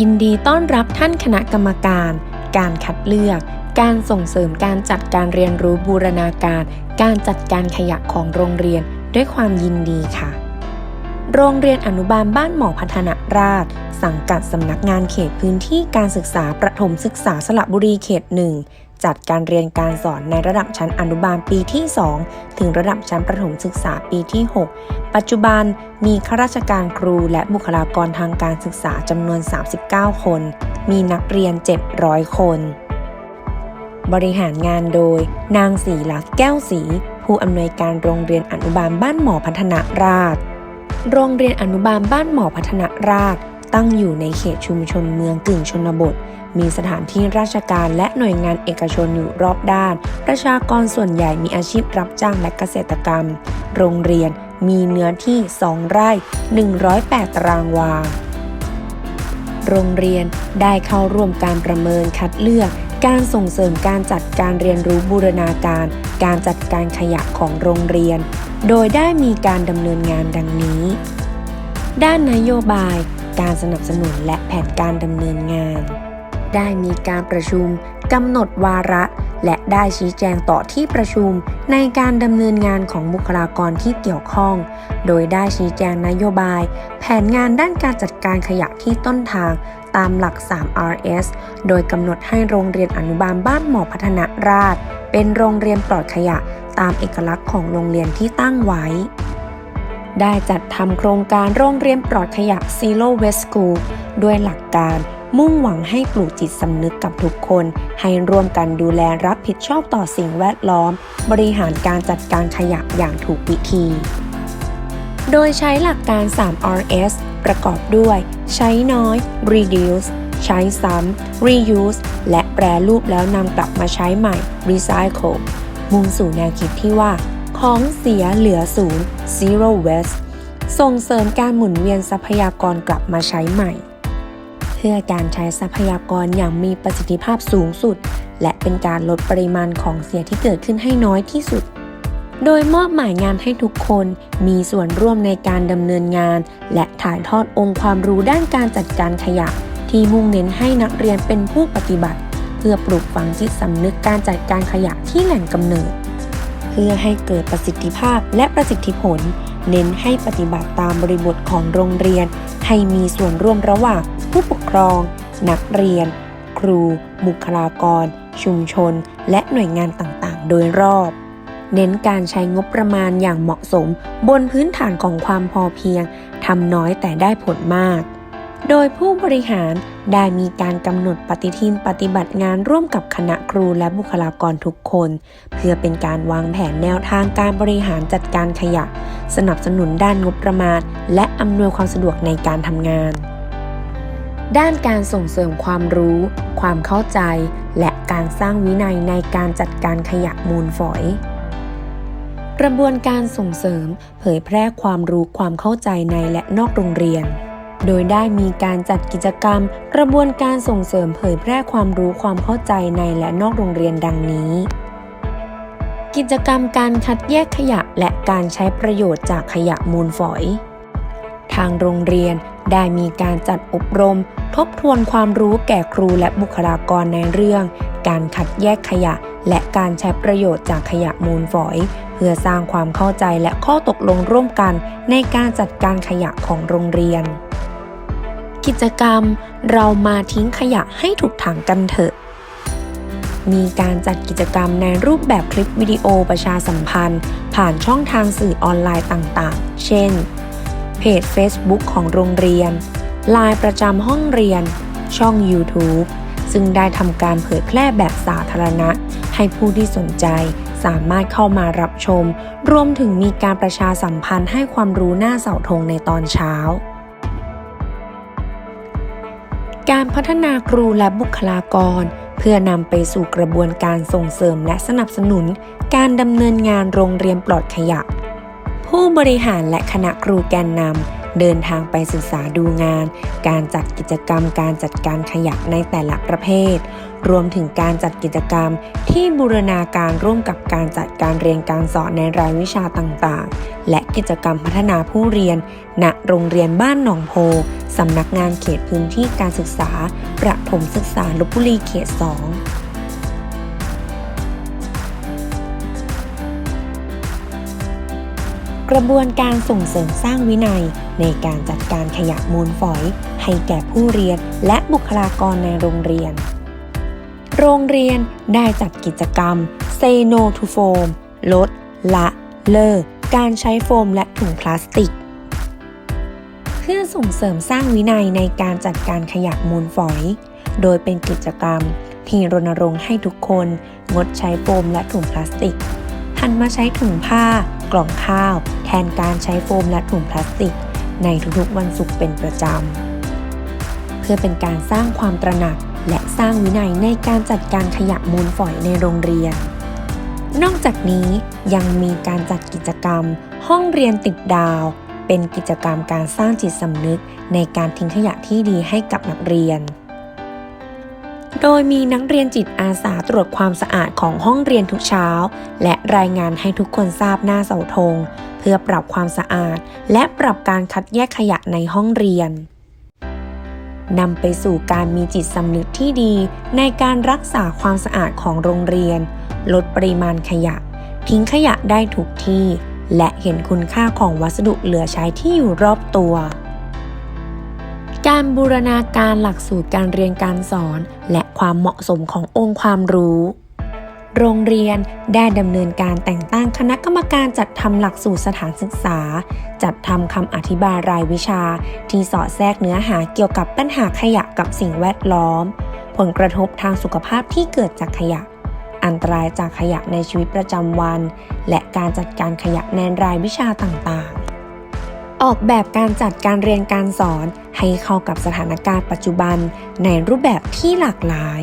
ยินดีต้อนรับท่านคณะกรรมการ การคัดเลือก การส่งเสริมการจัดการเรียนรู้บูรณาการ การจัดการขยะของโรงเรียนด้วยความยินดีค่ะ โรงเรียนอนุบาลบ้านหมอพัฒนาราษฎร์สังกัดสำนักงานเขตพื้นที่การศึกษาประถมศึกษาสระบุรีเขตหนึ่ง จัดการเรียนการสอนในระดับชั้นอนุบาลปีที่ 2 ถึงระดับชั้นประถมศึกษาปีที่ 6 ปัจจุบันมีข้าราชการครูและบุคลากรทางการศึกษาจำนวน 39 คน มีนักเรียน 700 คน บริหารงานโดย นางศรีลักษณ์แก้วศรีผู้อำนวยการโรงเรียนอนุบาลบ้านหมอพัฒนาราษฎร์โรงเรียนอนุบาลบ้านหมอพัฒนาราษฎร์ ตั้งอยู่ในเขตชุมชนเมืองกึ่งชนบท มีสถานที่ราชการและหน่วยงานเอกชนอยู่รอบด้าน ประชากรส่วนใหญ่มีอาชีพรับจ้างและเกษตรกรรม โรงเรียนมีเนื้อที่ 2 ไร่ 108 ตารางวา โรงเรียนได้เข้าร่วมการประเมินคัดเลือก การส่งเสริมการจัดการเรียนรู้บูรณาการ การจัดการขยะของโรงเรียน โดยได้มีการดำเนินงานดังนี้ ด้านนโยบาย การสนับสนุนและแผนการดำเนินงาน ได้มีการประชุมกำหนดวาระ และได้ชี้แจงต่อที่ประชุมในการดำเนินงานของบุคลากรที่เกี่ยวข้อง โดยได้ชี้แจงนโยบาย แผนงานด้านการจัดการขยะที่ต้นทางตามหลัก 3RS โดยกำหนดให้โรงเรียนอนุบาลบ้านหมอพัฒนาราษฎร์เป็นโรงเรียนปลอดขยะตามเอกลักษณ์ของโรงเรียนที่ตั้งไว้ ได้จัดทำโครงการโรงเรียนปลอดขยะ Zero Waste School ด้วยหลักการมุ่งหวังให้ปลูกจิตสำนึกกับทุกคน ให้ร่วมกันดูแลรับผิดชอบต่อสิ่งแวดล้อม บริหารการจัดการขยะอย่างถูกวิธี โดยใช้หลักการ 3RS ประกอบด้วย ใช้น้อย reduce ใช้ซ้ำ reuse และแปรรูปแล้วนำกลับมาใช้ใหม่ recycle มุ่งสู่แนวคิดที่ว่า ของเสียเหลือศูนย์ zero waste ส่งเสริมการหมุนเวียนทรัพยากรกลับมาใช้ใหม่ เพื่อการใช้ทรัพยากรอย่างมีประสิทธิภาพสูงสุด และเป็นการลดปริมาณของเสียที่เกิดขึ้นให้น้อยที่สุด โดยมอบหมายงานให้ทุกคนมีส่วนร่วมในการดำเนินงาน และถ่ายทอดองค์ความรู้ด้านการจัดการขยะ ที่มุ่งเน้นให้นักเรียนเป็นผู้ปฏิบัติ เพื่อปลูกฝังจิตสำนึกการจัดการขยะที่แหล่งกำเนิด พื่อให้เกิดประสิทธิภาพและประสิทธิผล เน้นให้ปฏิบัติตามบริบทของโรงเรียน ให้มีส่วนร่วมระหว่าง ผู้ปกครอง นักเรียน ครู บุคลากร ชุมชน และหน่วยงานต่างๆ โดยรอบ เน้นการใช้งบประมาณอย่างเหมาะสม บนพื้นฐานของความพอเพียงทำน้อยแต่ได้ผลมาก โดยผู้บริหารได้มีการกำหนดปฏิทินปฏิบัติงานร่วมกับคณะครูและบุคลากรทุกคน เพื่อเป็นการวางแผนแนวทางการบริหารจัดการขยะ สนับสนุนด้านงบประมาณ และอำนวยความสะดวกในการทำงาน ด้านการส่งเสริมความรู้ ความเข้าใจ และการสร้างวินัยในการจัดการขยะมูลฝอยกระบวนการส่งเสริม เผยแพร่ความรู้ความเข้าใจในและนอกโรงเรียน โดยได้มีการจัดกิจกรรม กระบวนการส่งเสริมเผยแพร่ความรู้ความเข้าใจในและนอกโรงเรียนดังนี้ กิจกรรมการคัดแยกขยะและการใช้ประโยชน์จากขยะมูลฝอย ทางโรงเรียนได้มีการจัดอบรม ทบทวนความรู้แก่ครูและบุคลากรในเรื่อง การคัดแยกขยะ และการใช้ประโยชน์จากขยะมูลฝอย เพื่อสร้างความเข้าใจและข้อตกลงร่วมกันในการจัดการขยะของโรงเรียน กิจกรรม เรามาทิ้งขยะให้ถูกถังกันเถอะ มีการจัดกิจกรรมในรูปแบบคลิปวิดีโอประชาสัมพันธ์ ผ่านช่องทางสื่อออนไลน์ต่างๆ เช่น เพจ Facebook ของโรงเรียนไลน์ประจำห้องเรียน ช่อง YouTube ซึ่งได้ทำการเผยแพร่แบบสาธารณะ ให้ผู้ที่สนใจสามารถเข้ามารับชม รวมถึงมีการประชาสัมพันธ์ให้ความรู้หน้าเสาธงในตอนเช้า การพัฒนาครูและบุคลากร เพื่อนำไปสู่กระบวนการส่งเสริมและสนับสนุน การดำเนินงานโรงเรียนปลอดขยะ ผู้บริหารและคณะครูแกนนำ เดินทางไปศึกษาดูงาน การจัดกิจกรรม การจัดการขยะในแต่ละประเภท รวมถึงการจัดกิจกรรมที่บูรณาการร่วมกับการจัดการเรียนการสอนในรายวิชาต่างๆ และกิจกรรมพัฒนาผู้เรียน ณ โรงเรียนบ้านหนองโพสำนักงานเขตพื้นที่การศึกษา ประถมศึกษาลบบุรีเขต 2 ระบวนการส่งเสริมสร้างวินัย ในการจัดการขยะมูลฝอย ให้แก่ผู้เรียนและบุคลากรในโรงเรียน โรงเรียนได้จัดกิจกรรม Say No to Foam ลด ละ เลิก การใช้โฟมและถุงพลาสติก เพื่อส่งเสริมสร้างวินัยในการจัดการขยะมูลฝอย โดยเป็นกิจกรรมที่รณรงค์ให้ทุกคน งดใช้โฟมและถุงพลาสติก หันมาใช้ถุงผ้ากล่องข้าว แทนการใช้โฟมและถุงพลาสติก ในทุกๆวันศุกร์เป็นประจำ เพื่อเป็นการสร้างความตระหนัก และสร้างวินัยในการจัดการขยะมูลฝอยในโรงเรียน นอกจากนี้ยังมีการจัดกิจกรรม ห้องเรียนติดดาว เป็นกิจกรรมการสร้างจิตสำนึก ในการทิ้งขยะที่ดีให้กับนักเรียน โดยมีนักเรียนจิตอาสาตรวจความสะอาดของห้องเรียนทุกเช้า และรายงานให้ทุกคนทราบหน้าเสาธง เพื่อปรับความสะอาด และปรับการคัดแยกขยะในห้องเรียนนำไปสู่การมีจิตสำนึกที่ดี ในการรักษาความสะอาดของโรงเรียน ลดปริมาณขยะ ทิ้งขยะได้ถูกที่ และเห็นคุณค่าของวัสดุเหลือใช้ที่อยู่รอบตัว การบูรณาการหลักสูตรการเรียนการสอน และความเหมาะสมขององค์ความรู้ โรงเรียนได้ดำเนินการแต่งตั้งคณะกรรมการจัดทำหลักสูตรสถานศึกษา จัดทำคำอธิบายรายวิชา ที่สอดแทรกเนื้อหาเกี่ยวกับปัญหาขยะกับสิ่งแวดล้อม ผลกระทบทางสุขภาพที่เกิดจากขยะ อันตรายจากขยะในชีวิตประจำวัน และการจัดการขยะในรายวิชาต่างๆ ออกแบบการจัดการเรียนการสอนให้เข้ากับสถานการณ์ปัจจุบันในรูปแบบที่หลากหลาย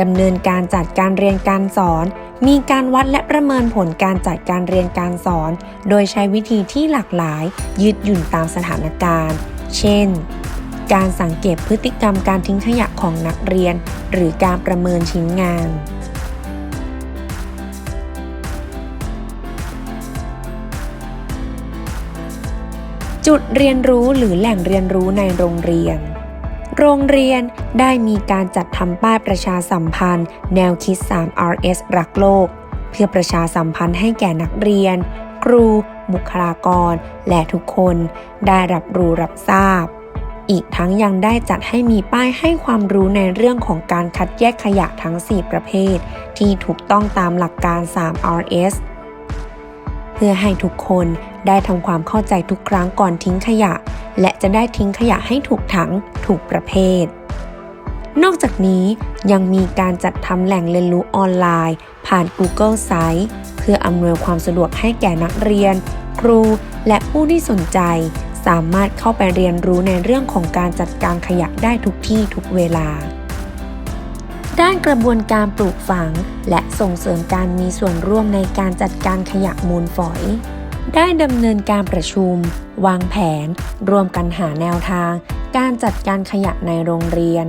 ดำเนินการจัดการเรียนการสอน มีการวัดและประเมินผลการจัดการเรียนการสอน โดยใช้วิธีที่หลากหลาย ยืดหยุ่นตามสถานการณ์ เช่น การสังเกตพฤติกรรมการทิ้งขยะของนักเรียน หรือการประเมินชิ้นงาน จุดเรียนรู้หรือแหล่งเรียนรู้ในโรงเรียน โรงเรียนได้มีการจัดทำป้ายประชาสัมพันธ์ แนวคิด 3RS รักโลก เพื่อประชาสัมพันธ์ให้แก่นักเรียน ครู บุคลากร และทุกคนได้รับรู้รับทราบ อีกทั้งยังได้จัดให้มีป้ายให้ความรู้ในเรื่องของการคัดแยกขยะทั้ง 4 ประเภท ที่ถูกต้องตามหลักการ 3RS เพื่อให้ทุกคน ได้ทำความเข้าใจทุกครั้งก่อนทิ้งขยะ และจะได้ทิ้งขยะให้ถูกถังถูกประเภท นอกจากนี้ยังมีการจัดทำแหล่งเรียนรู้ออนไลน์ ผ่าน Google Site เพื่ออำนวยความสะดวกให้แก่นักเรียน ครู และผู้ที่สนใจ สามารถเข้าไปเรียนรู้ในเรื่องของการจัดการขยะได้ทุกที่ทุกเวลาด้านกระบวนการปลูกฝัง และส่งเสริมการมีส่วนร่วมในการจัดการขยะมูลฝอย ได้ดำเนินการประชุม วางแผนร่วมกันหาแนวทาง การจัดการขยะในโรงเรียน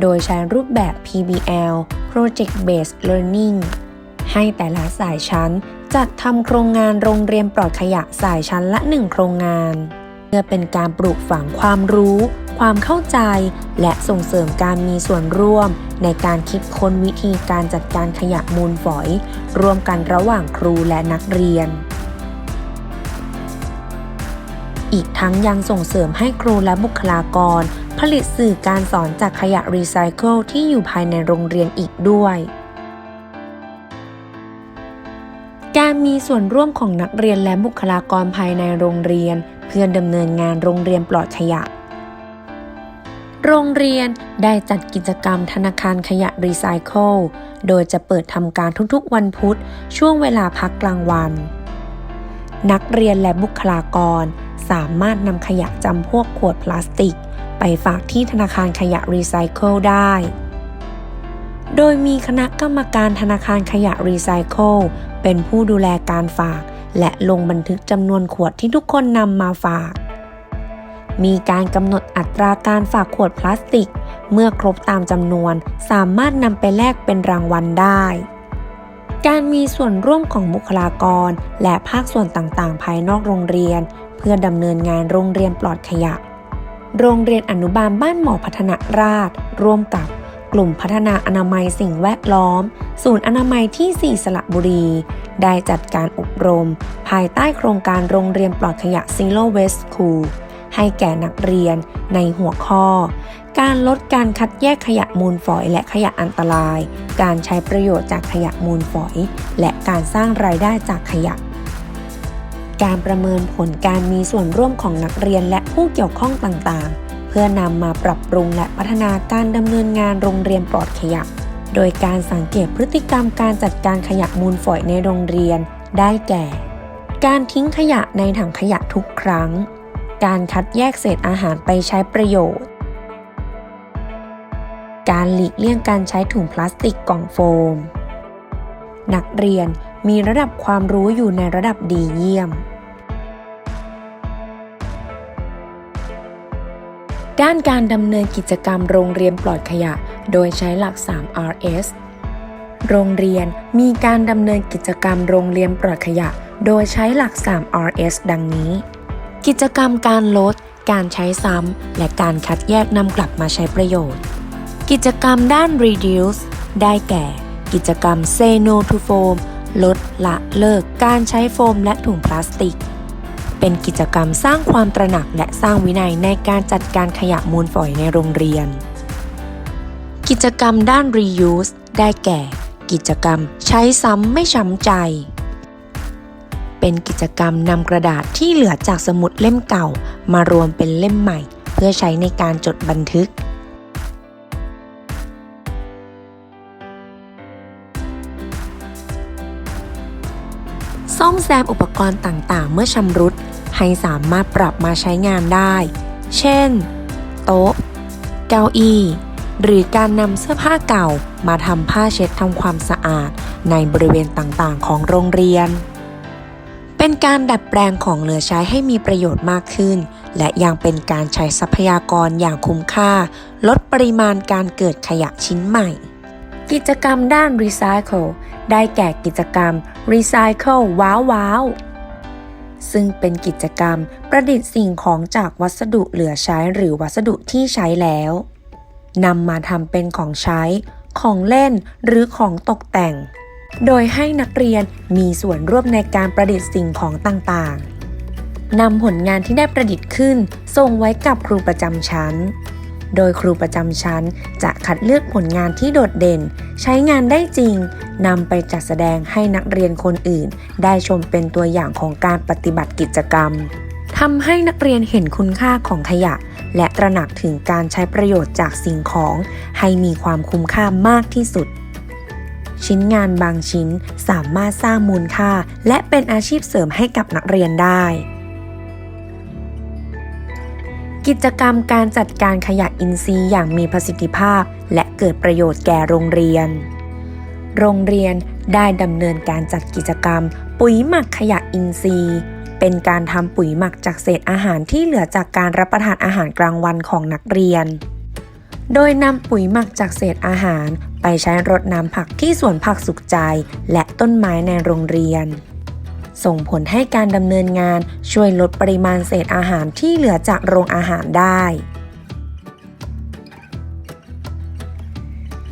โดยใช้รูปแบบ PBL Project Based Learning ให้แต่ละสายชั้นจัดทำโครงงานโรงเรียนปลอดขยะสายชั้นละ1โครงงาน เพื่อเป็นการปลูกฝังความรู้ ความเข้าใจ และส่งเสริมการมีส่วนร่วม ในการคิดค้นวิธีการจัดการขยะมูลฝอย ร่วมกันระหว่างครูและนักเรียน อีกทั้งยังส่งเสริมให้ครูและบุคลากร ผลิตสื่อการสอนจากขยะรีไซเคิลที่อยู่ภายในโรงเรียนอีกด้วยการมีส่วนร่วมของนักเรียนและบุคลากรภายในโรงเรียน เพื่อดำเนินงานโรงเรียนปลอดขยะ โรงเรียนได้จัดกิจกรรมธนาคารขยะรีไซเคิล โดยจะเปิดทำการทุกๆ วันพุธช่วงเวลาพักกลางวัน นักเรียนและบุคลากร สามารถนำขยะจำพวกขวดพลาสติก ไปฝากที่ธนาคารขยะรีไซเคิลได้ โดยมีคณะกรรมการธนาคารขยะรีไซเคิลเป็นผู้ดูแลการฝาก และลงบันทึกจำนวนขวดที่ทุกคนนำมาฝาก มีการกำหนดอัตราการฝากขวดพลาสติก เมื่อครบตามจำนวน สามารถนำไปแลกเป็นรางวัลได้การมีส่วนร่วมของบุคลากร และภาคส่วนต่างๆ ภายนอกโรงเรียน เพื่อดำเนินงานโรงเรียนปลอดขยะ โรงเรียนอนุบาลบ้านหมอพัฒนาราษฎร์ร่วมกับกลุ่มพัฒนาอนามัยสิ่งแวดล้อม ศูนย์อนามัยที่ 4 สระบุรี ได้จัดการอบรม ภายใต้โครงการโรงเรียนปลอดขยะ Zero Waste School ให้แก่นักเรียนในหัวข้อ การลดการคัดแยกขยะมูลฝอยและขยะอันตราย การใช้ประโยชน์จากขยะมูลฝอย และการสร้างรายได้จากขยะ การประเมินผลการมีส่วนร่วมของนักเรียนและผู้เกี่ยวข้องต่างๆ เพื่อนำมาปรับปรุงและพัฒนาการดำเนินงานโรงเรียนปลอดขยะ โดยการสังเกตพฤติกรรมการจัดการขยะมูลฝอยในโรงเรียน ได้แก่ การทิ้งขยะในถังขยะทุกครั้ง การคัดแยกเศษอาหารไปใช้ประโยชน์ การหลีกเลี่ยงการใช้ถุงพลาสติกกล่องโฟม นักเรียน มีระดับความรู้อยู่ในระดับดีเยี่ยม ด้านการดำเนินกิจกรรมโรงเรียนปลอดขยะ โดยใช้หลัก 3 RS โรงเรียนมีการดำเนินกิจกรรมโรงเรียนปลอดขยะ โดยใช้หลัก 3 RS ดังนี้ กิจกรรมการลด การใช้ซ้ำ และการคัดแยกนำกลับมาใช้ประโยชน์ กิจกรรมด้าน reduce ได้แก่ กิจกรรม say no to foam ลดละเลิกการใช้โฟมและถุงพลาสติก เป็นกิจกรรมสร้างความตระหนักและสร้างวินัยในการจัดการขยะมูลฝอยในโรงเรียน กิจกรรมด้าน reuse ได้แก่ กิจกรรมใช้ซ้ำไม่ช้ำใจ เป็นกิจกรรมนำกระดาษที่เหลือจากสมุดเล่มเก่า มารวมเป็นเล่มใหม่ เพื่อใช้ในการจดบันทึก ซ่อมแซมอุปกรณ์ต่างๆ เมื่อชำรุด ให้สามารถปรับมาใช้งานได้ เช่น โต๊ะ เก้าอี้ หรือการนำเสื้อผ้าเก่ามาทำผ้าเช็ดทำความสะอาดในบริเวณต่างๆ ของโรงเรียน เป็นการดัดแปลงของเหลือใช้ให้มีประโยชน์มากขึ้น และยังเป็นการใช้ทรัพยากรอย่างคุ้มค่า ลดปริมาณการเกิดขยะชิ้นใหม่ กิจกรรมด้าน Recycle ได้แก่กิจกรรม Recycle ว้าวว้าวซึ่งเป็นกิจกรรมประดิษฐ์สิ่งของจากวัสดุเหลือใช้หรือวัสดุที่ใช้แล้วนำมาทำเป็นของใช้ ของเล่นหรือของตกแต่ง โดยให้นักเรียนมีส่วนร่วมในการประดิษฐ์สิ่งของต่างๆนำผลงานที่ได้ประดิษฐ์ขึ้น ส่งไว้กับครูประจำชั้น โดยครูประจำชั้นจะคัดเลือกผลงานที่โดดเด่น ใช้งานได้จริงนำไปจัดแสดงให้นักเรียนคนอื่น ได้ชมเป็นตัวอย่างของการปฏิบัติกิจกรรมทำให้นักเรียนเห็นคุณค่าของขยะ และตระหนักถึงการใช้ประโยชน์จากสิ่งของ ให้มีความคุ้มค่ามากที่สุด ชิ้นงานบางชิ้นสามารถสร้างมูลค่า และเป็นอาชีพเสริมให้กับนักเรียนได้ กิจกรรมการจัดการขยะอินทรีย์อย่างมีประสิทธิภาพ และเกิดประโยชน์แก่โรงเรียน โรงเรียนได้ดำเนินการจัดกิจกรรม ปุ๋ยหมักขยะอินทรีย์ เป็นการทำปุ๋ยหมักจากเศษอาหารที่เหลือจากการรับประทานอาหารกลางวันของนักเรียน โดยนำปุ๋ยหมักจากเศษอาหาร ไปใช้รดน้ำผักที่สวนผักสุขใจ และต้นไม้ในโรงเรียน ส่งผลให้การดำเนินงานช่วยลดปริมาณเศษอาหารที่เหลือจากโรงอาหารได้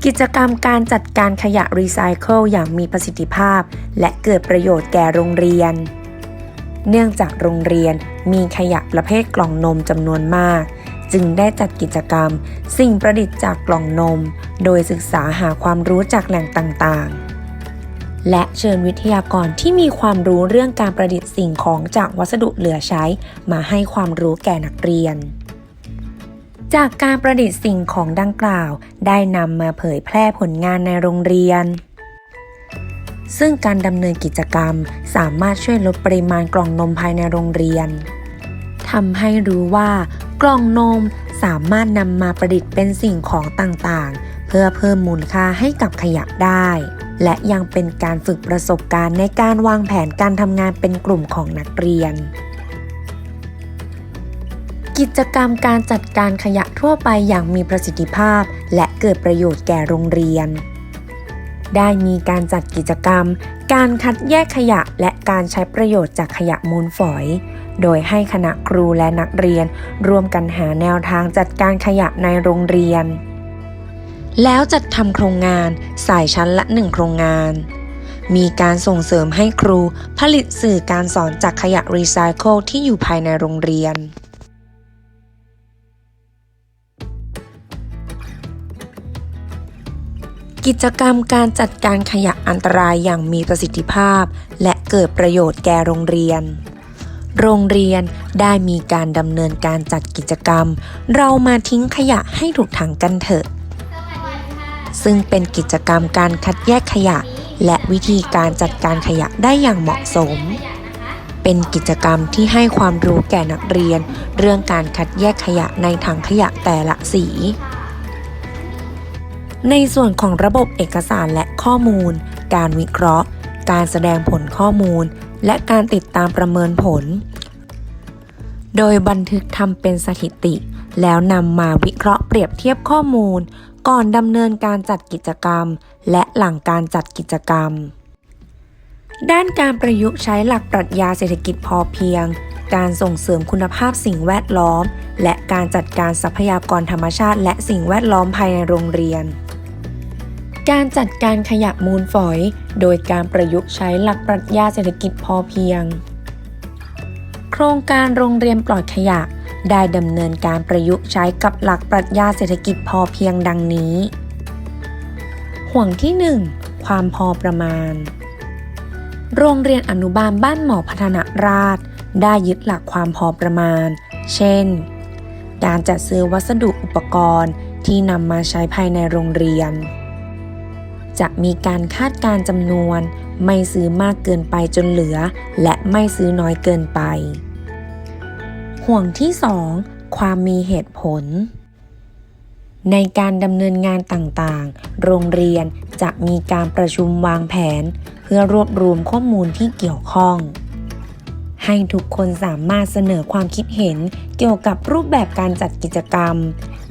กิจกรรมการจัดการขยะรีไซเคิลอย่างมีประสิทธิภาพ และเกิดประโยชน์แก่โรงเรียน เนื่องจากโรงเรียนมีขยะประเภทกล่องนมจำนวนมาก จึงได้จัดกิจกรรม สิ่งประดิษฐ์จากกล่องนม โดยศึกษาหาความรู้จากแหล่งต่างๆ และเชิญวิทยากรที่มีความรู้เรื่องการประดิษฐ์สิ่งของจากวัสดุเหลือใช้ มาให้ความรู้แก่นักเรียน จากการประดิษฐ์สิ่งของดังกล่าว ได้นำมาเผยแพร่ผลงานในโรงเรียน ซึ่งการดำเนินกิจกรรมสามารถช่วยลดปริมาณกล่องนมภายในโรงเรียนทำให้รู้ว่ากล่องนมสามารถนำมาประดิษฐ์เป็นสิ่งของต่างๆ เพื่อเพิ่มมูลค่าให้กับขยะได้ และยังเป็นการฝึกประสบการณ์ในการวางแผนการทำงานเป็นกลุ่มของนักเรียน กิจกรรมการจัดการขยะทั่วไปอย่างมีประสิทธิภาพ และเกิดประโยชน์แก่โรงเรียน ได้มีการจัดกิจกรรม การคัดแยกขยะและการใช้ประโยชน์จากขยะมูลฝอยโดยให้คณะครูและนักเรียน ร่วมกันหาแนวทางจัดการขยะในโรงเรียน แล้วจัดทำโครงงานสายชั้นละหนึ่งโครงงาน มีการส่งเสริมให้ครูผลิตสื่อการสอนจากขยะรีไซเคิลที่อยู่ภายในโรงเรียนกิจกรรมการจัดการขยะอันตรายอย่างมีประสิทธิภาพ และเกิดประโยชน์แก่โรงเรียน โรงเรียนได้มีการดำเนินการจัดกิจกรรม เรามาทิ้งขยะให้ถูกถังกันเถอะ ซึ่งเป็นกิจกรรมการคัดแยกขยะ และวิธีการจัดการขยะได้อย่างเหมาะสม เป็นกิจกรรมที่ให้ความรู้แก่นักเรียน เรื่องการคัดแยกขยะในถังขยะแต่ละสี ในส่วนของระบบเอกสารและข้อมูล การวิเคราะห์ การแสดงผลข้อมูล และการติดตามประเมินผล โดยบันทึกทำเป็นสถิติ แล้วนำมาวิเคราะห์เปรียบเทียบข้อมูล ก่อนดำเนินการจัดกิจกรรม และหลังการจัดกิจกรรม ด้านการประยุกต์ใช้หลักปรัชญาเศรษฐกิจพอเพียง การส่งเสริมคุณภาพสิ่งแวดล้อม และการจัดการทรัพยากรธรรมชาติ และสิ่งแวดล้อมภายในโรงเรียน การจัดการขยะมูลฝอย โดยการประยุกต์ใช้หลักปรัชญาเศรษฐกิจพอเพียง โครงการโรงเรียนปลอดขยะ ได้ดำเนินการประยุกต์ใช้กับหลักปรัชญาเศรษฐกิจพอเพียงดังนี้ ห่วงที่ 1 ความพอประมาณ โรงเรียนอนุบาลบ้านหมอพัฒนาราษฎร์ได้ยึดหลักความพอประมาณ เช่น การจัดซื้อวัสดุอุปกรณ์ที่นำมาใช้ภายในโรงเรียน จะมีการคาดการจำนวน ไม่ซื้อมากเกินไปจนเหลือ และไม่ซื้อน้อยเกินไป ห่วงที่ 2 ความมีเหตุผล ในการดำเนินงานต่างๆ โรงเรียนจะมีการประชุมวางแผน เพื่อรวบรวมข้อมูลที่เกี่ยวข้อง ให้ทุกคนสามารถเสนอความคิดเห็นเกี่ยวกับรูปแบบการจัดกิจกรรม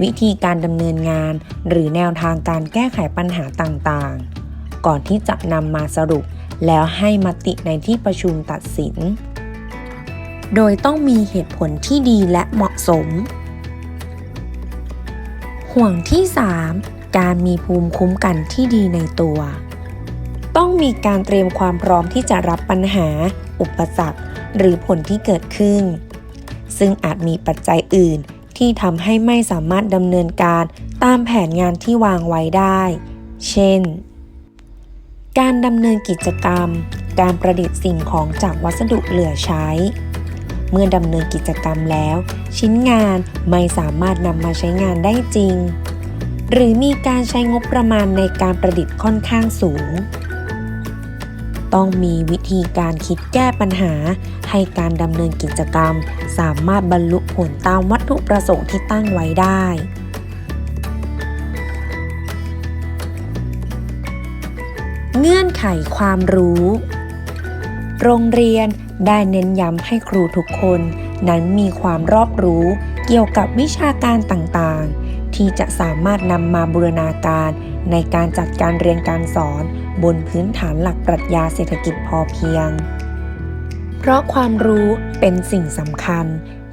วิธีการดำเนินงาน หรือแนวทางการแก้ไขปัญหาต่างๆ ก่อนที่จะนำมาสรุปแล้วให้มติในที่ประชุมตัดสิน โดยต้องมีเหตุผลที่ดีและเหมาะสม ห่วงที่ 3 การมีภูมิคุ้มกันที่ดีในตัว ต้องมีการเตรียมความพร้อมที่จะรับปัญหา อุปสรรค หรือผลที่เกิดขึ้น ซึ่งอาจมีปัจจัยอื่นที่ทำให้ไม่สามารถดำเนินการตามแผนงานที่วางไว้ได้ เช่น การดำเนินกิจกรรม การประดิษฐ์สิ่งของจากวัสดุเหลือใช้ เมื่อดำเนินกิจกรรมแล้ว ชิ้นงานไม่สามารถนำมาใช้งานได้จริง หรือมีการใช้งบประมาณในการประดิษฐ์ค่อนข้างสูง ต้องมีวิธีการคิดแก้ปัญหา ให้การดำเนินกิจกรรม สามารถบรรลุผลตามวัตถุประสงค์ที่ตั้งไว้ได้เงื่อนไขความรู้ โรงเรียน ได้เน้นย้ำให้ครูทุกคนนั้นมีความรอบรู้เกี่ยวกับวิชาการต่างๆ ที่จะสามารถนำมาบูรณาการในการจัดการเรียนการสอน บนพื้นฐานหลักปรัชญาเศรษฐกิจพอเพียง เพราะความรู้เป็นสิ่งสำคัญ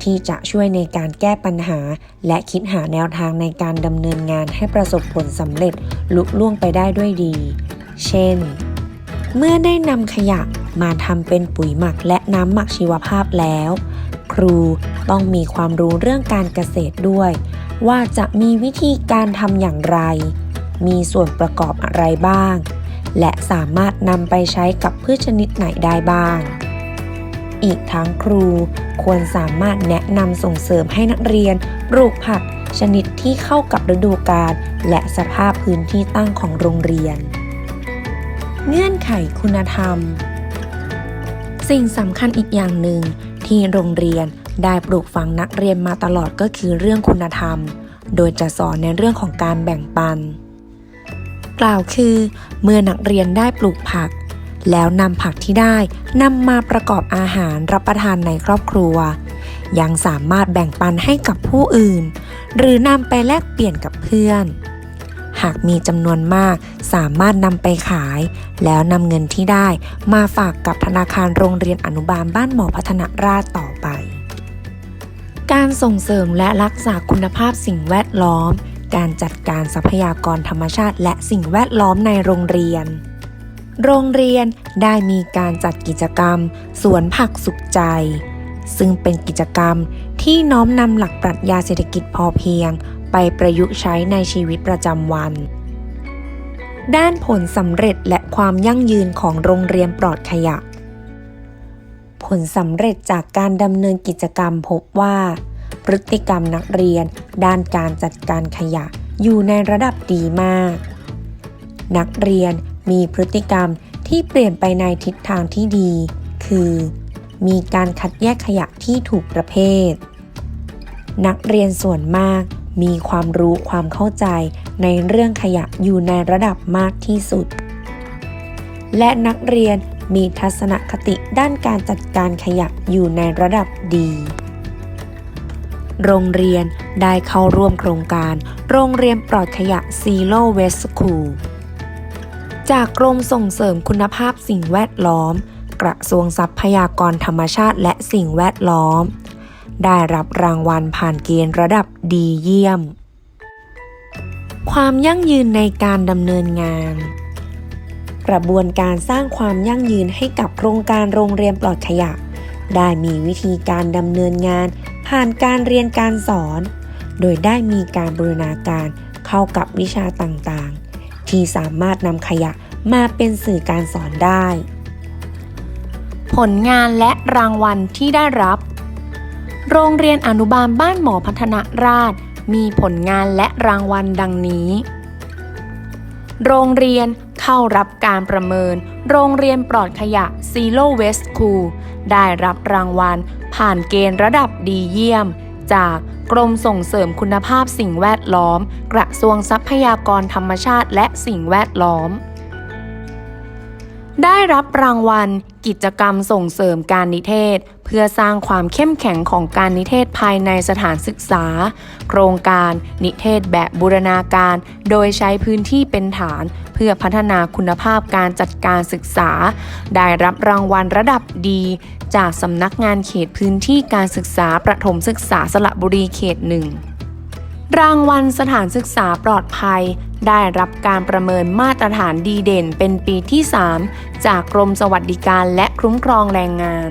ที่จะช่วยในการแก้ปัญหา และคิดหาแนวทางในการดำเนินงานให้ประสบผลสำเร็จลุล่วงไปได้ด้วยดี เช่น เมื่อได้นำขยะ มาทำเป็นปุ๋ยหมักและน้ำหมักชีวภาพแล้ว ครูต้องมีความรู้เรื่องการเกษตรด้วย ว่าจะมีวิธีการทำอย่างไร มีส่วนประกอบอะไรบ้าง และสามารถนำไปใช้กับพืชชนิดไหนได้บ้าง อีกทั้งครูควรสามารถแนะนำส่งเสริมให้นักเรียนปลูกผักชนิดที่เข้ากับฤดูกาลและสภาพพื้นที่ตั้งของโรงเรียน เงื่อนไขคุณธรรม สิ่งสำคัญอีกอย่างหนึ่งที่โรงเรียนได้ปลูกฝังนักเรียนมาตลอดก็คือเรื่องคุณธรรม โดยจะสอนในเรื่องของการแบ่งปัน กล่าวคือ เมื่อนักเรียนได้ปลูกผัก แล้วนำผักที่ได้นำมาประกอบอาหารรับประทานในครอบครัว ยังสามารถแบ่งปันให้กับผู้อื่น หรือนำไปแลกเปลี่ยนกับเพื่อน หากมีจำนวนมากสามารถนำไปขาย แล้วนำเงินที่ได้มาฝากกับธนาคารโรงเรียนอนุบาลบ้านหมอพัฒนาราษฎร์ต่อไป การส่งเสริมและรักษาคุณภาพสิ่งแวดล้อม การจัดการทรัพยากรธรรมชาติและสิ่งแวดล้อมในโรงเรียน โรงเรียนได้มีการจัดกิจกรรม สวนผักสุขใจ ซึ่งเป็นกิจกรรมที่น้อมนำหลักปรัชญาเศรษฐกิจพอเพียง ไปประยุกต์ใช้ในชีวิตประจำวัน ด้านผลสำเร็จและความยั่งยืนของโรงเรียนปลอดขยะ ผลสำเร็จจากการดำเนินกิจกรรมพบว่า พฤติกรรมนักเรียน ด้านการจัดการขยะอยู่ในระดับดีมาก นักเรียนมีพฤติกรรมที่เปลี่ยนไปในทิศทางที่ดี คือ มีการคัดแยกขยะที่ถูกประเภท นักเรียนส่วนมาก มีความรู้ความเข้าใจในเรื่องขยะอยู่ในระดับมากที่สุด และนักเรียนมีทัศนคติด้านการจัดการขยะอยู่ในระดับดี โรงเรียนได้เข้าร่วมโครงการ โรงเรียนปลอดขยะ Zero Waste School จากกรมส่งเสริมคุณภาพสิ่งแวดล้อม กระทรวงทรัพยากรธรรมชาติและสิ่งแวดล้อม ได้รับรางวัลผ่านเกณฑ์ระดับดีเยี่ยม ความยั่งยืนในการดำเนินงาน กระบวนการสร้างความยั่งยืนให้กับโครงการโรงเรียนปลอดขยะ ได้มีวิธีการดำเนินงาน ผ่านการเรียนการสอน โดยได้มีการบูรณาการเข้ากับวิชาต่างๆ ที่สามารถนำขยะมาเป็นสื่อการสอนได้ ผลงานและรางวัลที่ได้รับ โรงเรียนอนุบาลบ้านหมอพัฒนาราษฎร์มีผลงานและรางวัลดังนี้ โรงเรียนเข้ารับการประเมิน โรงเรียนปลอดขยะ Zero Waste School ได้รับรางวัล ผ่านเกณฑ์ระดับดีเยี่ยม จากกรมส่งเสริมคุณภาพสิ่งแวดล้อม กระทรวงทรัพยากรธรรมชาติและสิ่งแวดล้อม ได้รับรางวัล กิจกรรมส่งเสริมการนิเทศ เพื่อสร้างความเข้มแข็งของการนิเทศภายในสถานศึกษา โครงการนิเทศแบบบูรณาการ โดยใช้พื้นที่เป็นฐาน เพื่อพัฒนาคุณภาพการจัดการศึกษา ได้รับรางวัลระดับดี จากสำนักงานเขตพื้นที่การศึกษาประถมศึกษาสระบุรีเขตหนึ่ง รางวัลสถานศึกษาปลอดภัย ได้รับการประเมินมาตรฐานดีเด่นเป็นปีที่ 3 จากกรมสวัสดิการและคุ้มครองแรงงาน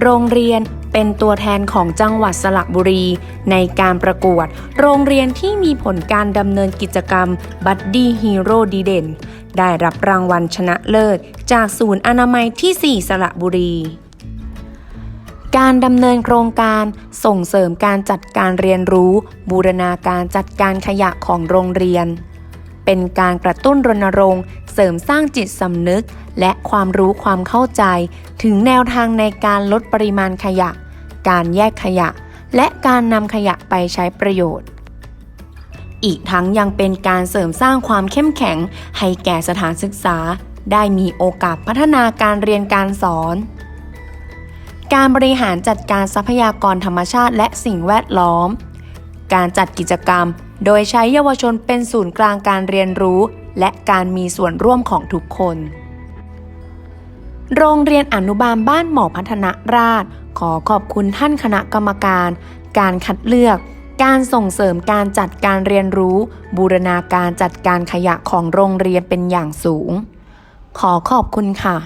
โรงเรียนเป็นตัวแทนของจังหวัดสระบุรี ในการประกวด โรงเรียนที่มีผลการดำเนินกิจกรรมบัดดี้ฮีโร่ดีเด่น ได้รับรางวัลชนะเลิศ จากศูนย์อนามัยที่ 4 สระบุรี การดำเนินโครงการส่งเสริมการจัดการเรียนรู้ บูรณาการจัดการขยะของโรงเรียน เป็นการกระตุ้นรณรงค์ เสริมสร้างจิตสำนึก และความรู้ความเข้าใจ ถึงแนวทางในการลดปริมาณขยะ การแยกขยะ และการนำขยะไปใช้ประโยชน์ อีกทั้งยังเป็นการเสริมสร้างความเข้มแข็ง ให้แก่สถานศึกษา ได้มีโอกาสพัฒนาการเรียนการสอน การบริหารจัดการทรัพยากรธรรมชาติและสิ่งแวดล้อม การจัดกิจกรรม โดยใช้เยาวชนเป็นศูนย์กลางการเรียนรู้ และการมีส่วนร่วมของทุกคน โรงเรียนอนุบาลบ้านหมอพัฒนาราษฎร์ขอขอบคุณท่านคณะกรรมการ การคัดเลือก การส่งเสริมการจัดการเรียนรู้ บูรณาการจัดการขยะของโรงเรียนเป็นอย่างสูง ขอขอบคุณค่ะ